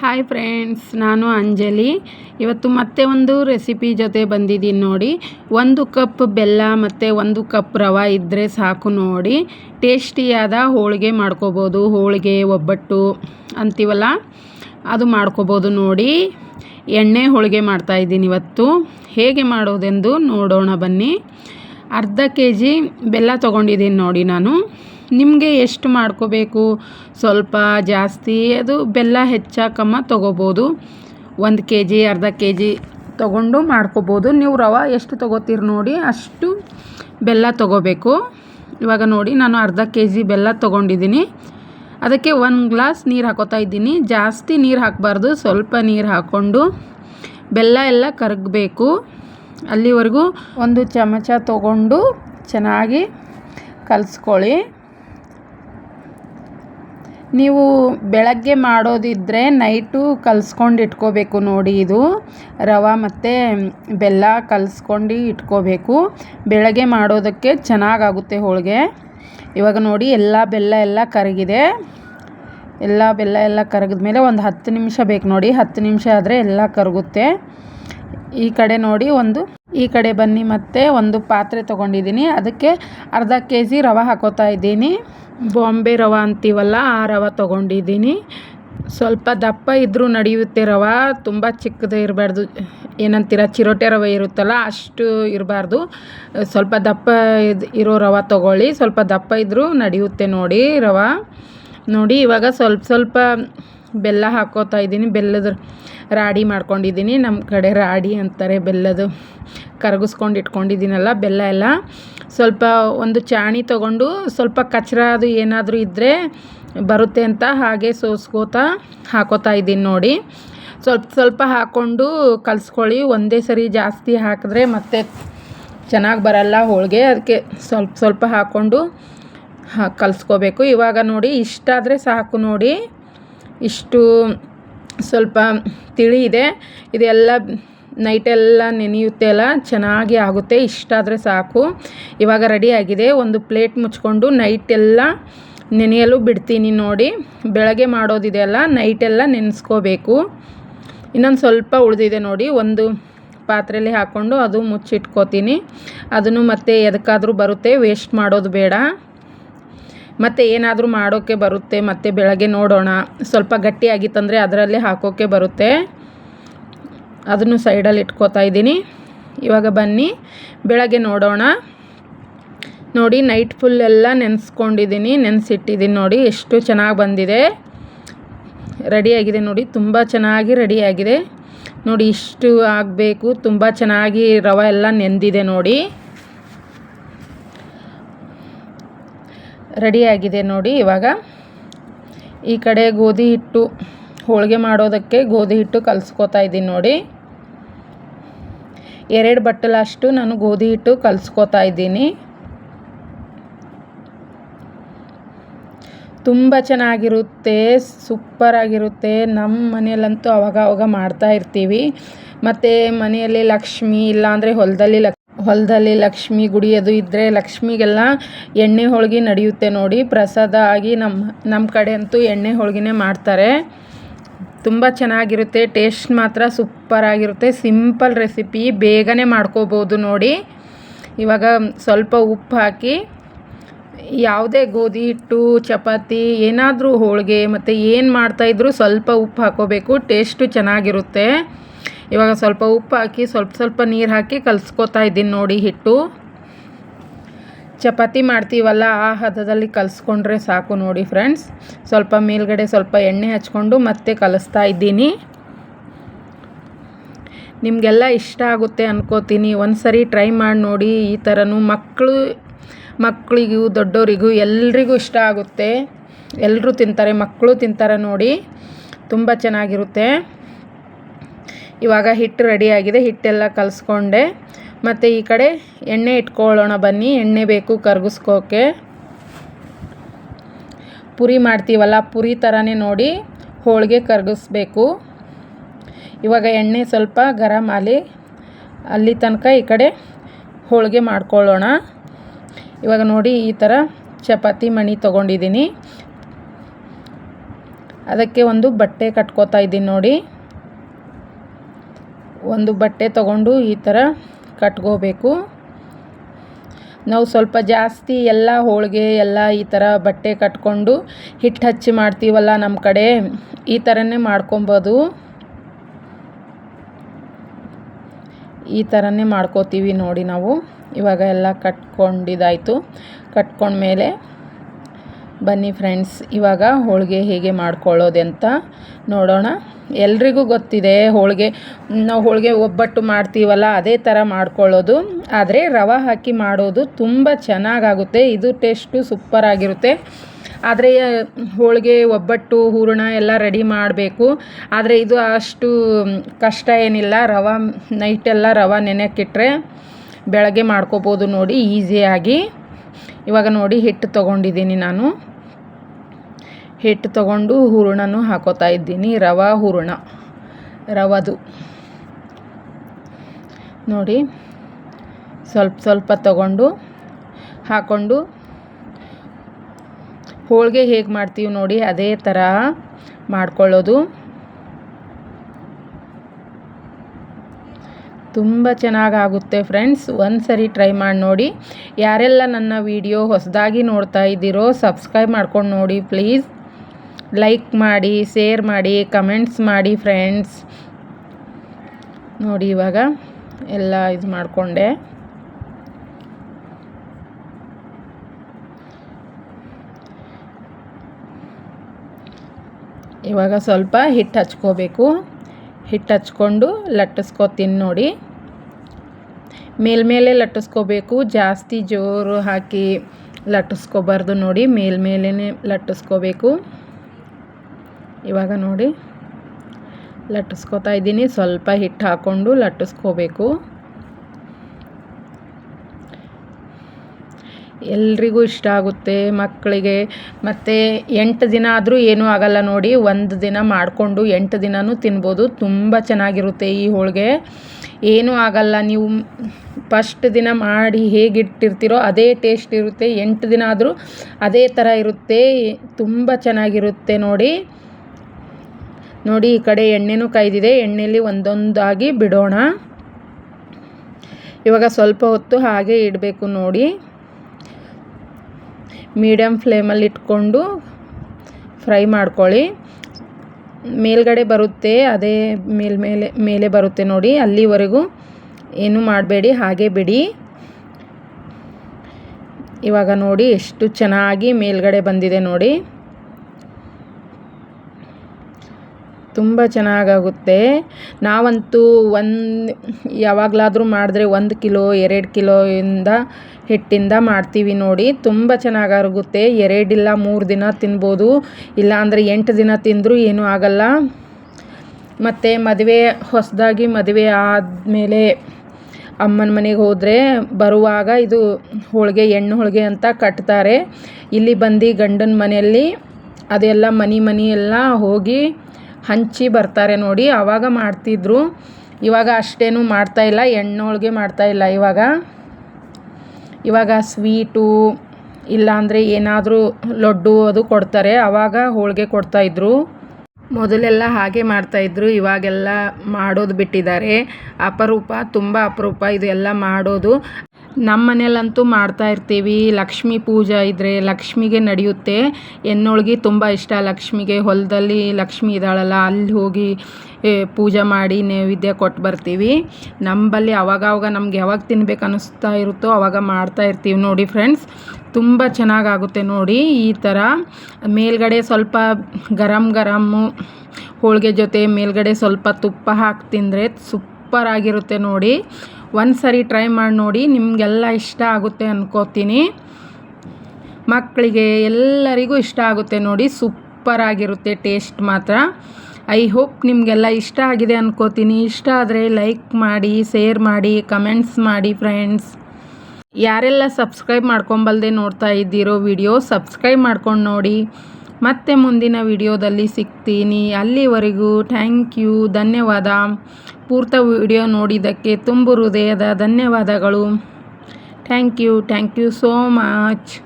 Hi friends ನಾನು ಅಂಜಲಿ. ಇವತ್ತು ಮತ್ತೆ ಒಂದು ರೆಸಿಪಿ ಜೊತೆ ಬಂದಿದ್ದೀನಿ ನೋಡಿ. ಒಂದು ಕಪ್ ಬೆಲ್ಲ ಮತ್ತು ಒಂದು ಕಪ್ ರವೆ ಇದ್ದರೆ ಸಾಕು ನೋಡಿ. ಟೇಸ್ಟಿಯಾದ ಹೋಳಿಗೆ ಮಾಡ್ಕೋಬೋದು. ಹೋಳಿಗೆ, ಒಬ್ಬಟ್ಟು ಅಂತೀವಲ್ಲ? ಅದು ಮಾಡ್ಕೋಬೋದು ನೋಡಿ. ಎಣ್ಣೆ ಹೋಳಿಗೆ ಮಾಡ್ತಾಯಿದ್ದೀನಿ ಇವತ್ತು. ಹೇಗೆ ಮಾಡೋದೆಂದು ನೋಡೋಣ ಬನ್ನಿ. ಅರ್ಧ ಕೆ ಜಿ ಬೆಲ್ಲ ತೊಗೊಂಡಿದ್ದೀನಿ ನೋಡಿ ನಾನು. ನಿಮಗೆ ಎಷ್ಟು ಮಾಡ್ಕೋಬೇಕು? ಸ್ವಲ್ಪ ಜಾಸ್ತಿ, ಅದು ಬೆಲ್ಲ ಹೆಚ್ಚಾಕಮ್ಮ ತೊಗೋಬೋದು. ಒಂದು ಕೆ ಜಿ ಅರ್ಧ ಕೆ ಜಿ ತೊಗೊಂಡು ಮಾಡ್ಕೋಬೋದು. ನೀವು ರವೆ ಎಷ್ಟು ತೊಗೋತೀರಿ ನೋಡಿ, ಅಷ್ಟು ಬೆಲ್ಲ ತೊಗೋಬೇಕು. ಇವಾಗ ನೋಡಿ, ನಾನು ಅರ್ಧ ಕೆ ಜಿ ಬೆಲ್ಲ ತೊಗೊಂಡಿದ್ದೀನಿ. ಅದಕ್ಕೆ ಒಂದು ಗ್ಲಾಸ್ ನೀರು ಹಾಕೋತಾ ಇದ್ದೀನಿ. ಜಾಸ್ತಿ ನೀರು ಹಾಕಬಾರ್ದು, ಸ್ವಲ್ಪ ನೀರು ಹಾಕ್ಕೊಂಡು ಬೆಲ್ಲ ಎಲ್ಲ ಕರಗಬೇಕು. ಅಲ್ಲಿವರೆಗೂ ಒಂದು ಚಮಚ ತೊಗೊಂಡು ಚೆನ್ನಾಗಿ ಕಲಿಸ್ಕೊಳ್ಳಿ. ನೀವು ಬೆಳಗ್ಗೆ ಮಾಡೋದಿದ್ದರೆ ನೈಟು ಕಲಿಸ್ಕೊಂಡು ಇಟ್ಕೋಬೇಕು ನೋಡಿ ಇದು. ರವೆ ಮತ್ತು ಬೆಲ್ಲ ಕಲಿಸ್ಕೊಂಡು ಇಟ್ಕೋಬೇಕು. ಬೆಳಗ್ಗೆ ಮಾಡೋದಕ್ಕೆ ಚೆನ್ನಾಗಾಗುತ್ತೆ ಹೋಳಿಗೆ. ಇವಾಗ ನೋಡಿ ಎಲ್ಲ ಬೆಲ್ಲ ಎಲ್ಲ ಕರಗಿದೆ. ಎಲ್ಲ ಬೆಲ್ಲ ಎಲ್ಲ ಕರಗಿದ ಮೇಲೆ ಒಂದು ಹತ್ತು ನಿಮಿಷ ಬೇಕು ನೋಡಿ. ಹತ್ತು ನಿಮಿಷ ಆದರೆ ಎಲ್ಲ ಕರಗುತ್ತೆ. ಈ ಕಡೆ ನೋಡಿ ಒಂದು, ಈ ಕಡೆ ಬನ್ನಿ ಮತ್ತೆ ಒಂದು ಪಾತ್ರೆ ತೊಗೊಂಡಿದ್ದೀನಿ. ಅದಕ್ಕೆ ಅರ್ಧ ಕೆ ಜಿ ರವೆ ಹಾಕೋತಾ ಇದ್ದೀನಿ. ಬಾಂಬೆ ರವೆ ಅಂತೀವಲ್ಲ, ಆ ರವೆ ತೊಗೊಂಡಿದ್ದೀನಿ. ಸ್ವಲ್ಪ ದಪ್ಪ ಇದ್ದರೂ ನಡೆಯುತ್ತೆ ರವೆ, ತುಂಬ ಚಿಕ್ಕದೇ ಇರಬಾರ್ದು. ಏನಂತೀರ, ಚಿರೋಟೆ ರವೆ ಇರುತ್ತಲ್ಲ, ಅಷ್ಟು ಇರಬಾರ್ದು. ಸ್ವಲ್ಪ ದಪ್ಪ ಇದು, ಇರೋ ರವೆ ತೊಗೊಳ್ಳಿ. ಸ್ವಲ್ಪ ದಪ್ಪ ಇದ್ದರೂ ನಡೆಯುತ್ತೆ ನೋಡಿ ರವೆ. ನೋಡಿ, ಇವಾಗ ಸ್ವಲ್ಪ ಸ್ವಲ್ಪ ಬೆಲ್ಲ ಹಾಕೋತಾ ಇದ್ದೀನಿ. ಬೆಲ್ಲದ ರಾಡಿ ಮಾಡ್ಕೊಂಡಿದ್ದೀನಿ. ನಮ್ಮ ಕಡೆ ರಾಡಿ ಅಂತಾರೆ ಬೆಲ್ಲದು. ಕರಗಿಸ್ಕೊಂಡು ಇಟ್ಕೊಂಡಿದ್ದೀನಲ್ಲ ಬೆಲ್ಲ ಎಲ್ಲ. ಸ್ವಲ್ಪ ಒಂದು ಚಾಣಿ ತೊಗೊಂಡು ಸ್ವಲ್ಪ ಕಚ್ರ ಅದು ಏನಾದರೂ ಇದ್ದರೆ ಬರುತ್ತೆ ಅಂತ ಹಾಗೆ ಸೋಸ್ಕೋತಾ ಹಾಕೋತಾ ಇದ್ದೀನಿ ನೋಡಿ. ಸ್ವಲ್ಪ ಸ್ವಲ್ಪ ಹಾಕ್ಕೊಂಡು ಕಲಿಸ್ಕೊಳ್ಳಿ. ಒಂದೇ ಸರಿ ಜಾಸ್ತಿ ಹಾಕಿದ್ರೆ ಮತ್ತೆ ಚೆನ್ನಾಗಿ ಬರಲ್ಲ ಹೋಳಿಗೆ. ಅದಕ್ಕೆ ಸ್ವಲ್ಪ ಸ್ವಲ್ಪ ಹಾಕ್ಕೊಂಡು ಕಲಿಸ್ಕೋಬೇಕು. ಇವಾಗ ನೋಡಿ ಇಷ್ಟಾದರೆ ಸಾಕು ನೋಡಿ. ಇಷ್ಟು ಸ್ವಲ್ಪ ತಿಳಿ ಇದೆ. ಇದೆಲ್ಲ ನೈಟೆಲ್ಲ ನೆನೆಯುತ್ತೆ ಅಲ್ಲ, ಚೆನ್ನಾಗಿ ಆಗುತ್ತೆ. ಇಷ್ಟಾದರೆ ಸಾಕು. ಇವಾಗ ರೆಡಿಯಾಗಿದೆ ಒಂದು ಪ್ಲೇಟ್ ಮುಚ್ಕೊಂಡು ನೈಟೆಲ್ಲ ನೆನೆಯಲು ಬಿಡ್ತೀನಿ ನೋಡಿ. ಬೆಳಗ್ಗೆ ಮಾಡೋದಿದೆಯಲ್ಲ ನೈಟೆಲ್ಲ ನೆನೆಸ್ಕೋಬೇಕು. ಇನ್ನೊಂದು ಸ್ವಲ್ಪ ಉಳಿದಿದೆ ನೋಡಿ. ಒಂದು ಪಾತ್ರೆಯಲ್ಲಿ ಹಾಕ್ಕೊಂಡು ಅದು ಮುಚ್ಚಿಟ್ಕೋತೀನಿ. ಅದನ್ನು ಮತ್ತೆ ಎದಕ್ಕಾದರೂ ಬರುತ್ತೆ. ವೇಸ್ಟ್ ಮಾಡೋದು ಬೇಡ. ಮತ್ತು ಏನಾದರೂ ಮಾಡೋಕ್ಕೆ ಬರುತ್ತೆ, ಮತ್ತು ಬೆಳಗ್ಗೆ ನೋಡೋಣ. ಸ್ವಲ್ಪ ಗಟ್ಟಿಯಾಗಿತ್ತಂದರೆ ಅದರಲ್ಲೇ ಹಾಕೋಕ್ಕೆ ಬರುತ್ತೆ. ಅದನ್ನು ಸೈಡಲ್ಲಿ ಇಟ್ಕೋತಾ ಇದ್ದೀನಿ. ಇವಾಗ ಬನ್ನಿ, ಬೆಳಗ್ಗೆ ನೋಡೋಣ. ನೋಡಿ, ನೈಟ್ ಫುಲ್ ಎಲ್ಲ ನೆನೆಸ್ಕೊಂಡಿದ್ದೀನಿ, ನೆನೆಸಿಟ್ಟಿದ್ದೀನಿ ನೋಡಿ, ಎಷ್ಟು ಚೆನ್ನಾಗಿ ಬಂದಿದೆ. ರೆಡಿಯಾಗಿದೆ ನೋಡಿ, ತುಂಬ ಚೆನ್ನಾಗಿ ರೆಡಿಯಾಗಿದೆ ನೋಡಿ, ಇಷ್ಟು ಆಗಬೇಕು, ತುಂಬ ಚೆನ್ನಾಗಿ ರವೆ ಎಲ್ಲ ನೆಂದಿದೆ ನೋಡಿ. ರೆಡಿಯಾಗಿದೆ ನೋಡಿ ಇವಾಗ. ಈ ಕಡೆ ಗೋಧಿ ಹಿಟ್ಟು, ಹೋಳಿಗೆ ಮಾಡೋದಕ್ಕೆ ಗೋಧಿ ಹಿಟ್ಟು ಕಲಿಸ್ಕೋತಾ ಇದ್ದೀನಿ ನೋಡಿ. ಎರಡು ಬಟ್ಟಲಷ್ಟು ನಾನು ಗೋಧಿ ಹಿಟ್ಟು ಕಲಿಸ್ಕೋತಾ ಇದ್ದೀನಿ. ತುಂಬ ಚೆನ್ನಾಗಿರುತ್ತೆ, ಸೂಪರಾಗಿರುತ್ತೆ. ನಮ್ಮ ಮನೆಯಲ್ಲಂತೂ ಅವಾಗ ಅವಾಗ ಮಾಡ್ತಾ ಇರ್ತೀವಿ. ಮತ್ತು ಮನೆಯಲ್ಲಿ ಲಕ್ಷ್ಮಿ ಇಲ್ಲಾಂದರೆ ಹೊಲದಲ್ಲಿ ಲಕ್ ಹೊಲದಲ್ಲಿ ಲಕ್ಷ್ಮಿ ಗುಡಿ ಅದು ಇದ್ದರೆ ಲಕ್ಷ್ಮಿಗೆಲ್ಲ ಎಣ್ಣೆ ಹೋಳಿಗೆ ನಡೆಯುತ್ತೆ ನೋಡಿ. ಪ್ರಸಾದ ಆಗಿ ನಮ್ಮ ನಮ್ಮ ಕಡೆ ಅಂತೂ ಎಣ್ಣೆ ಹೋಳಿಗೆನೇ ಮಾಡ್ತಾರೆ. ತುಂಬ ಚೆನ್ನಾಗಿರುತ್ತೆ, ಟೇಸ್ಟ್ ಮಾತ್ರ ಸೂಪರಾಗಿರುತ್ತೆ ಸಿಂಪಲ್ ರೆಸಿಪಿ, ಬೇಗನೆ ಮಾಡ್ಕೋಬೋದು ನೋಡಿ. ಇವಾಗ ಸ್ವಲ್ಪ ಉಪ್ಪು ಹಾಕಿ ಯಾವುದೇ ಗೋಧಿ, ಹಿಟ್ಟು, ಚಪಾತಿ, ಏನಾದರೂ ಹೋಳಿಗೆ, ಮತ್ತು ಏನು ಮಾಡ್ತಾಯಿದ್ರು ಸ್ವಲ್ಪ ಉಪ್ಪು ಹಾಕೋಬೇಕು. ಟೇಸ್ಟು ಚೆನ್ನಾಗಿರುತ್ತೆ. ಇವಾಗ ಸ್ವಲ್ಪ ಉಪ್ಪು ಹಾಕಿ, ಸ್ವಲ್ಪ ಸ್ವಲ್ಪ ನೀರು ಹಾಕಿ ಕಲಿಸ್ಕೊತಾ ಇದ್ದೀನಿ ನೋಡಿ ಹಿಟ್ಟು. ಚಪಾತಿ ಮಾಡ್ತೀವಲ್ಲ, ಆ ಹದದಲ್ಲಿ ಕಲಿಸ್ಕೊಂಡ್ರೆ ಸಾಕು ನೋಡಿ ಫ್ರೆಂಡ್ಸ್ ಸ್ವಲ್ಪ ಮೇಲ್ಗಡೆ ಸ್ವಲ್ಪ ಎಣ್ಣೆ ಹಚ್ಕೊಂಡು ಮತ್ತೆ ಕಲಿಸ್ತಾ ಇದ್ದೀನಿ. ನಿಮಗೆಲ್ಲ ಇಷ್ಟ ಆಗುತ್ತೆ ಅನ್ಕೋತೀನಿ. ಒಂದು ಸರಿ ಟ್ರೈ ಮಾಡಿ ನೋಡಿ, ಈ ಥರನೂ ಮಕ್ಕಳು ಮಕ್ಕಳಿಗೂ ದೊಡ್ಡವರಿಗೂ ಎಲ್ರಿಗೂ ಇಷ್ಟ ಆಗುತ್ತೆ. ಎಲ್ಲರೂ ತಿಂತಾರೆ ಮಕ್ಕಳು ತಿಂತಾರೆ ನೋಡಿ. ತುಂಬ ಚೆನ್ನಾಗಿರುತ್ತೆ. ಇವಾಗ ಹಿಟ್ಟು ರೆಡಿಯಾಗಿದೆ ಹಿಟ್ಟೆಲ್ಲ ಕಲಸ್ಕೊಂಡೆ. ಮತ್ತು ಈ ಕಡೆ ಎಣ್ಣೆ ಇಟ್ಕೊಳ್ಳೋಣ ಬನ್ನಿ, ಎಣ್ಣೆ ಬೇಕು ಕರಗಿಸ್ಕೋಕೆ. ಪುರಿ ಮಾಡ್ತೀವಲ್ಲ, ಪುರಿ ಥರನೇ ನೋಡಿ ಹೋಳಿಗೆ ಕರಗಿಸ್ಬೇಕು. ಇವಾಗ ಎಣ್ಣೆ ಸ್ವಲ್ಪ ಗರಂ ಆಲಿ, ಅಲ್ಲಿ ತನಕ ಈ ಕಡೆ ಹೋಳಿಗೆ ಮಾಡ್ಕೊಳ್ಳೋಣ. ಇವಾಗ ನೋಡಿ ಈ ಥರ ಚಪಾತಿ ಮಣಿ ತೊಗೊಂಡಿದ್ದೀನಿ. ಅದಕ್ಕೆ ಒಂದು ಬಟ್ಟೆ ಕಟ್ಕೋತಾ ಇದ್ದೀನಿ ನೋಡಿ. ಒಂದು ಬಟ್ಟೆ ತಗೊಂಡು ಈ ಥರ ಕಟ್ಕೋಬೇಕು. ನಾವು ಸ್ವಲ್ಪ ಜಾಸ್ತಿ ಎಲ್ಲ ಹೋಳಿಗೆ, ಎಲ್ಲ ಈ ಥರ ಬಟ್ಟೆ ಕಟ್ಕೊಂಡು ಹಿಟ್ಟು ಹಚ್ಚಿ ಮಾಡ್ತೀವಲ್ಲ ನಮ್ಮ ಕಡೆ, ಈ ಥರನೇ ಮಾಡ್ಕೊಬೋದು. ಈ ಥರನೇ ಮಾಡ್ಕೋತೀವಿ ನೋಡಿ ನಾವು. ಇವಾಗ ಎಲ್ಲ ಕಟ್ಕೊಂಡಿದ್ದಾಯಿತು ಕಟ್ಕೊಂಡ್ಮೇಲೆ ಬನ್ನಿ ಫ್ರೆಂಡ್ಸ್, ಇವಾಗ ಹೋಳಿಗೆ ಹೇಗೆ ಮಾಡ್ಕೊಳ್ಳೋದೆ ಅಂತ ನೋಡೋಣ. ಎಲ್ರಿಗೂ ಗೊತ್ತಿದೆ, ಹೋಳಿಗೆ, ನಾವು ಹೋಳಿಗೆ ಒಬ್ಬಟ್ಟು ಮಾಡ್ತೀವಲ್ಲ, ಅದೇ ಥರ ಮಾಡ್ಕೊಳ್ಳೋದು. ಆದರೆ ರವೆ ಹಾಕಿ ಮಾಡೋದು ತುಂಬ ಚೆನ್ನಾಗಾಗುತ್ತೆ, ಇದು ಟೇಸ್ಟು ಸೂಪರಾಗಿರುತ್ತೆ. ಆದರೆ, ಹೋಳಿಗೆ, ಒಬ್ಬಟ್ಟು, ಹೂರಣ ಎಲ್ಲ ರೆಡಿ ಮಾಡಬೇಕು. ಆದರೆ ಇದು ಅಷ್ಟು ಕಷ್ಟ ಏನಿಲ್ಲ, ರವೆ, ನೈಟೆಲ್ಲ ರವೆ ನೆನೆಕ್ಕಿಟ್ರೆ ಬೆಳಗ್ಗೆ ಮಾಡ್ಕೋಬೋದು ನೋಡಿ, ಈಸಿಯಾಗಿ. ಇವಾಗ ನೋಡಿ ಹಿಟ್ಟು ತೊಗೊಂಡಿದ್ದೀನಿ ನಾನು. ಹಿಟ್ಟು ತೊಗೊಂಡು ಹೂರಣನೂ ಹಾಕೋತಾ ಇದ್ದೀನಿ. ರವೆ, ಹೂರಣ. ರವದು. ನೋಡಿ, ಸ್ವಲ್ಪ ಸ್ವಲ್ಪ ತಗೊಂಡು ಹಾಕ್ಕೊಂಡು ಹೋಳಿಗೆ ಹೇಗೆ ಮಾಡ್ತೀವಿ ನೋಡಿ, ಅದೇ ಥರ ಮಾಡ್ಕೊಳ್ಳೋದು. ತುಂಬ ಚೆನ್ನಾಗಾಗುತ್ತೆ ಫ್ರೆಂಡ್ಸ್. ಒಂದು ಸರಿ ಟ್ರೈ ಮಾಡಿ ನೋಡಿ. ಯಾರೆಲ್ಲ ನನ್ನ ವಿಡಿಯೋ ಹೊಸದಾಗಿ ನೋಡ್ತಾ ಇದ್ದೀರೋ, ಸಬ್ಸ್ಕ್ರೈಬ್ ಮಾಡ್ಕೊಂಡು ನೋಡಿ ಪ್ಲೀಸ್. ಲೈಕ್ ಮಾಡಿ, ಶೇರ್ ಮಾಡಿ, ಕಮೆಂಟ್ಸ್ ಮಾಡಿ ಫ್ರೆಂಡ್ಸ್. ನೋಡಿ ಇವಾಗ ಎಲ್ಲ ಇದು ಮಾಡಿಕೊಂಡೆ. ಇವಾಗ ಸ್ವಲ್ಪ ಹಿಟ್ಟು ಹಚ್ಕೋಬೇಕು. ಹಿಟ್ಟು ಹಚ್ಕೊಂಡು ಲಟ್ಟಿಸ್ಕೋತೀನಿ ನೋಡಿ. ಮೇಲ್ಮೇಲೆ ಲಟ್ಟಿಸ್ಕೋಬೇಕು. ಜಾಸ್ತಿ ಜೋರು ಹಾಕಿ ಲಟ್ಟಿಸ್ಕೋಬಾರ್ದು ನೋಡಿ. ಮೇಲ್ಮೇಲೇ ಲಟ್ಟಿಸ್ಕೋಬೇಕು. ಇವಾಗ ನೋಡಿ. ಲಟ್ಟಿಸ್ಕೋತಾ ಇದ್ದೀನಿ. ಸ್ವಲ್ಪ ಹಿಟ್ಟು ಹಾಕ್ಕೊಂಡು ಲಟ್ಟಿಸ್ಕೋಬೇಕು. ಎಲ್ರಿಗೂ ಇಷ್ಟ ಆಗುತ್ತೆ, ಮಕ್ಕಳಿಗೆ. ಮತ್ತು ಎಂಟು ದಿನ ಆದರೂ ಏನೂ ಆಗಲ್ಲ ನೋಡಿ, ಒಂದು ದಿನ ಮಾಡಿಕೊಂಡು ಎಂಟು ದಿನವೂ ತಿನ್ಬೋದು. ತುಂಬ ಚೆನ್ನಾಗಿರುತ್ತೆ ಈ ಹೋಳಿಗೆ. ಏನೂ ಆಗಲ್ಲ, ನೀವು ಫಸ್ಟ್ ದಿನ ಮಾಡಿ ಹೇಗಿಟ್ಟಿರ್ತೀರೋ ಅದೇ ಟೇಸ್ಟ್ ಇರುತ್ತೆ. ಎಂಟು ದಿನ ಆದರೂ ಅದೇ ಥರ ಇರುತ್ತೆ. ತುಂಬ ಚೆನ್ನಾಗಿರುತ್ತೆ ನೋಡಿ. ನೋಡಿ, ಈ ಕಡೆ ಎಣ್ಣೆನೂ ಕಾಯ್ದಿದೆ. ಎಣ್ಣೆಯಲ್ಲಿ ಒಂದೊಂದಾಗಿ ಬಿಡೋಣ. ಇವಾಗ ಸ್ವಲ್ಪ ಹೊತ್ತು ಹಾಗೆ ಇಡಬೇಕು ನೋಡಿ. ಮೀಡಿಯಮ್ ಫ್ಲೇಮಲ್ಲಿ ಇಟ್ಕೊಂಡು ಫ್ರೈ ಮಾಡ್ಕೊಳ್ಳಿ. ಮೇಲ್ಗಡೆ ಬರುತ್ತೆ, ಅದೇ ಮೇಲ್ಮೇಲೆ ಮೇಲೆ ಬರುತ್ತೆ ನೋಡಿ. ಅಲ್ಲಿವರೆಗೂ ಏನು ಮಾಡಬೇಡಿ, ಹಾಗೆ ಬಿಡಿ. ಇವಾಗ ನೋಡಿ ಎಷ್ಟು ಚೆನ್ನಾಗಿ ಮೇಲ್ಗಡೆ ಬಂದಿದೆ ನೋಡಿ. ತುಂಬ ಚೆನ್ನಾಗಾಗುತ್ತೆ. ನಾವಂತೂ ಒಂದು, ಯಾವಾಗಲಾದರೂ ಮಾಡಿದ್ರೆ ಒಂದು ಕಿಲೋ, ಎರಡು ಕಿಲೋ ಇಂದ ಹಿಟ್ಟಿಂದ ಮಾಡ್ತೀವಿ ನೋಡಿ. ತುಂಬ ಚೆನ್ನಾಗಾಗುತ್ತೆ. ಎರಡಿಲ್ಲ ಮೂರು ದಿನ ತಿನ್ಬೋದು. ಇಲ್ಲ ಅಂದರೆ ಎಂಟು ದಿನ ತಿಂದರೂ ಏನೂ ಆಗಲ್ಲ. ಮತ್ತು ಮದುವೆ, ಹೊಸದಾಗಿ ಮದುವೆ ಆದಮೇಲೆ ಅಮ್ಮನ ಮನೆಗೆ ಹೋದರೆ ಬರುವಾಗ ಇದು ಹೋಳಿಗೆ ಎಣ್ಣೆ ಹೋಳಿಗೆ ಅಂತ ಕಟ್ತಾರೆ. ಇಲ್ಲಿ ಬಂದು ಗಂಡನ ಮನೆಯಲ್ಲಿ ಅದೆಲ್ಲ ಮನೆ ಮನೆ ಎಲ್ಲ ಹೋಗಿ ಹಂಚಿ ಬರ್ತಾರೆ ನೋಡಿ ಆವಾಗ ಮಾಡ್ತಿದ್ರು. ಇವಾಗ ಅಷ್ಟೇನು ಮಾಡ್ತಾ ಇಲ್ಲ ಎಣ್ಣೆ ಮಾಡ್ತಾ ಇಲ್ಲ ಇವಾಗ. ಇವಾಗ ಸ್ವೀಟು, ಇಲ್ಲಾಂದರೆ ಏನಾದರೂ ಲಡ್ಡು ಅದು ಕೊಡ್ತಾರೆ ಆವಾಗ ಹೋಳಿಗೆ ಕೊಡ್ತಾಯಿದ್ರು ಮೊದಲೆಲ್ಲ ಹಾಗೆ ಮಾಡ್ತಾಯಿದ್ರು ಇವಾಗೆಲ್ಲ ಮಾಡೋದು ಬಿಟ್ಟಿದ್ದಾರೆ. ಅಪರೂಪ, ತುಂಬ ಅಪರೂಪ, ಇದು ಎಲ್ಲ ಮಾಡೋದು. ನಮ್ಮ ಮನೆಯಲ್ಲಂತೂ ಮಾಡ್ತಾ ಇರ್ತೀವಿ. ಲಕ್ಷ್ಮೀ ಪೂಜೆ ಇದ್ದರೆ ಲಕ್ಷ್ಮಿಗೆ ನಡೆಯುತ್ತೆ. ಹೆಣ್ಣೋಳ್ಗೆ ತುಂಬ ಇಷ್ಟ ಲಕ್ಷ್ಮಿಗೆ. ಹೊಲದಲ್ಲಿ ಲಕ್ಷ್ಮಿ ಇದ್ದಾಳಲ್ಲ, ಅಲ್ಲಿ ಹೋಗಿ ಪೂಜೆ ಮಾಡಿ ನೈವೇದ್ಯ ಕೊಟ್ಟು ಬರ್ತೀವಿ. ನಂಬಲ್ಲಿ ಅವಾಗವಾಗ ನಮ್ಗೆ ಯಾವಾಗ ತಿನ್ಬೇಕು ಅನ್ನಿಸ್ತಾ ಇರುತ್ತೋ ಅವಾಗ ಮಾಡ್ತಾ ಇರ್ತೀವಿ ನೋಡಿ ಫ್ರೆಂಡ್ಸ್ ತುಂಬ ಚೆನ್ನಾಗಾಗುತ್ತೆ ನೋಡಿ ಈ ಥರ ಮೇಲ್ಗಡೆ ಸ್ವಲ್ಪ ಗರಂ ಗರಮ್ಮು ಹೋಳಿಗೆ ಜೊತೆ ಮೇಲ್ಗಡೆ ಸ್ವಲ್ಪ ತುಪ್ಪ ಹಾಕಿ ತಿಂದರೆ ಸೂಪರಾಗಿರುತ್ತೆ ನೋಡಿ. ಒಂದು ಸರಿ ಟ್ರೈ ಮಾಡಿ ನೋಡಿ, ನಿಮಗೆಲ್ಲ ಇಷ್ಟ ಆಗುತ್ತೆ ಅಂದ್ಕೋತೀನಿ ಮಕ್ಕಳಿಗೆ ಎಲ್ಲರಿಗೂ ಇಷ್ಟ ಆಗುತ್ತೆ ನೋಡಿ ಸೂಪರಾಗಿರುತ್ತೆ ಟೇಸ್ಟ್ ಮಾತ್ರ. ಐ ಹೋಪ್ ನಿಮಗೆಲ್ಲ ಇಷ್ಟ ಆಗಿದೆ ಅಂದ್ಕೋತೀನಿ ಇಷ್ಟ ಆದರೆ ಲೈಕ್ ಮಾಡಿ ಶೇರ್ ಮಾಡಿ ಕಮೆಂಟ್ಸ್ ಮಾಡಿ ಫ್ರೆಂಡ್ಸ್ ಯಾರೆಲ್ಲ ಸಬ್ಸ್ಕ್ರೈಬ್ ಮಾಡ್ಕೊಂಬಲ್ದೆ ನೋಡ್ತಾ ಇದ್ದೀರೋ ವಿಡಿಯೋ ಸಬ್ಸ್ಕ್ರೈಬ್ ಮಾಡ್ಕೊಂಡು ನೋಡಿ. ಮತ್ತೆ ಮುಂದಿನ ವಿಡಿಯೋದಲ್ಲಿ ಸಿಗ್ತೀನಿ. ಅಲ್ಲಿವರೆಗೂ ಥ್ಯಾಂಕ್ ಯು ಧನ್ಯವಾದ. ಪೂರ್ತ ವಿಡಿಯೋ ನೋಡಿದ್ದಕ್ಕೆ ತುಂಬು ಹೃದಯದ ಧನ್ಯವಾದಗಳು. Thank you thank you so much